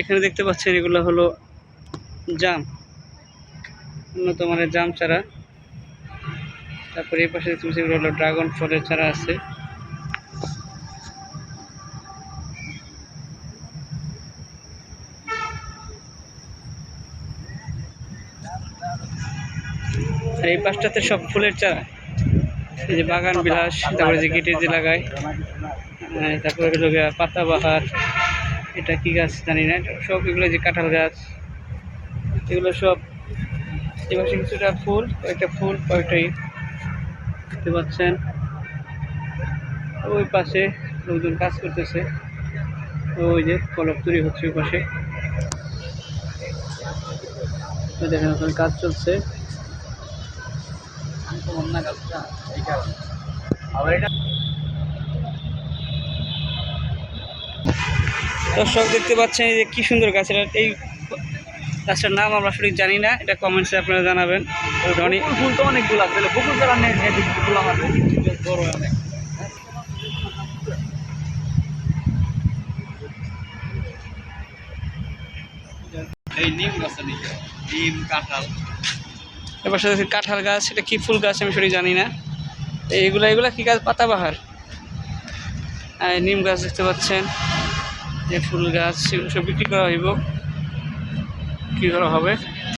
এখানে দেখতে পাচ্ছেন এগুলো হলো জাম। উন্নত মানের জাম চারা। তারপরে এই পাশে দেখতে পাচ্ছি হলো ড্রাগন ফলের চারা আছে। আর এই পাশটাতে সব ফুলের চারা। এই যে বাগান, বিলাস, তারপরে যে গেটে যে লাগায়। তারপরে হলো গিয়া পাতাবাহার এটা কি গাছ জানি না, সব এগুলো যে কাঁঠাল গাছ, এগুলো সব এবার কিছুটা ফুল কয়েকটা ফুল কয়েকটা ই। দেখতে পাচ্ছেন ওই পাশে লোকজন কাজ করতেছে, ওই যে কলপ তৈরি হচ্ছে ওই পাশে দেখেন ওখানে কাজ চলছে দর্শক দেখতে পাচ্ছেন এই যে কি সুন্দর গাছ এটা এই গাছটার নাম আমরা সঠিক জানি না এটা কমেন্টসে আপনারা জানাবেন। রনি ফুল তো অনেকগুলো আছে বকুল চারা নেই ফুল আমাদের বড় এই নিম গাছ নিম কাঁঠাল। এবার সাথে কাঁঠাল গাছ এটা কি ফুল গাছ আমি সঠিক জানি না। এইগুলা এগুলা কি গাছ? পাতাবাহার। আর নিম গাছ দেখতে পাচ্ছেন। যে ফুল গাছ সেগুলো সব বিক্রি করা হইব। কী করা হবে?